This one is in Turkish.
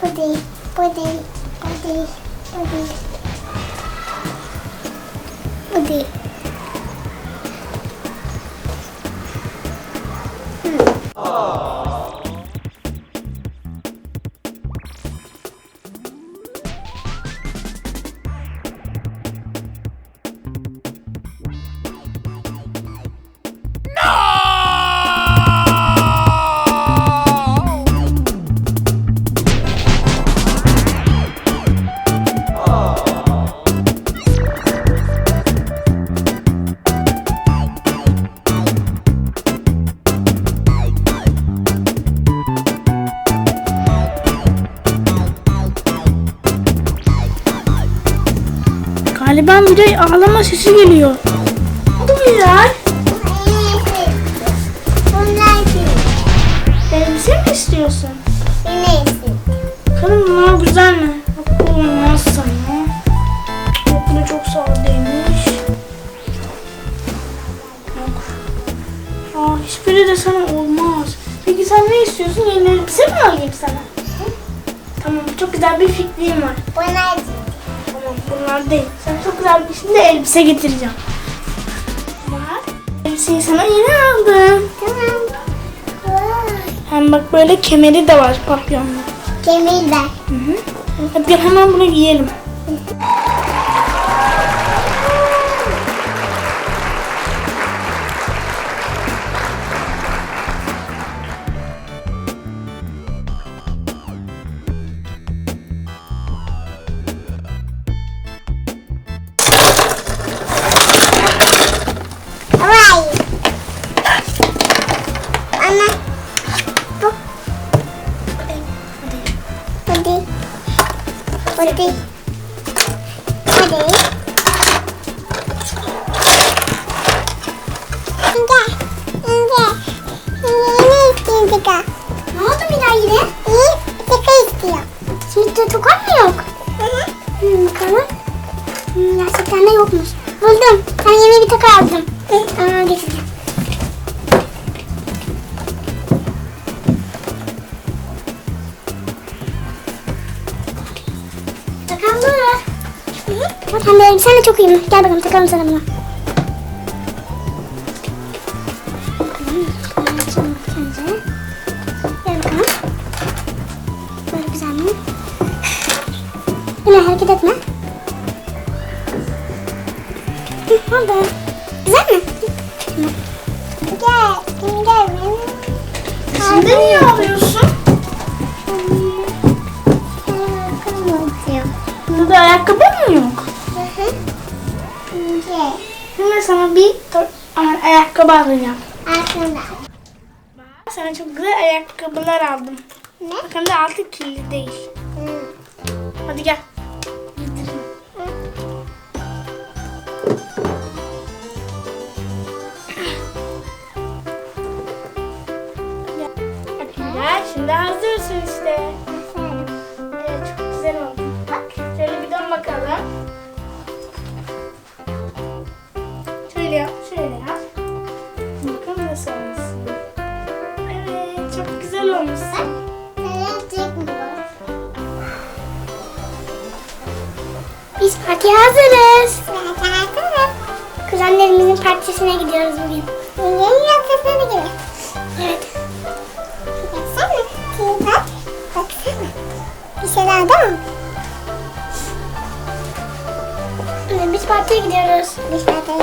Buddy, buddy, buddy, buddy. Buddy. Hmm. Oh. Galiba Miray ağlama sesi geliyor. Bu Miray. Bunlar? Elbise mi istiyorsun? Neyse. Bakalım bunlar güzel mi? Olmaz sana. Yok bu da çok sadeymiş. Yok. Aa, hiçbiri de sana olmaz. Peki sen ne istiyorsun? Yeni elbise mi alayım sana? Tamam çok güzel bir fikrim var. Tamam bunlar değil. Sana çok güzel bir şimdi elbise getireceğim. Bak. Elbiseyi sana yeni aldım. Tamam. Vay. Hem bak böyle kemeri de var papyonlu. Kemir ver. Hı hı. Hadi gel hemen bunu giyelim. Vay. Hadi. Hadi. Hadi. İnce. İnce. Yeni istiyor tika. Ne oldu Mira yine? İyi. Tika istiyor. Şimdi de tokan mı yok? Hı hı. Hmm, bakalım. Hmm, gerçekten de yokmuş. Buldum. Ben yeni bir toka aldım. Hı, Aa, getireceğim. Bak hem de elbisen de çok iyi. Gel bakalım takalım sana bunu. Yine hareket etme. Hı, oldu. Güzel mi? Gel, gel. Şimdi niye ağlıyorsun? Burada ayakkabı mı yok? Şimdi sana bir aman, ayakkabı alacağım. Bak sana çok güzel ayakkabılar aldım. Ne? Bak hem de altı kirli değil. Hadi gel. Şimdi hazırsın işte. Olmuşsun. Biz partiye hazırız. Kuzenlerimizin partisine gidiyoruz bugün. Yeni yapısına gidiyoruz. Evet. Baksana. Bak. Baksana. Bir şey değil mi? Biz partiye gidiyoruz. Biz partiye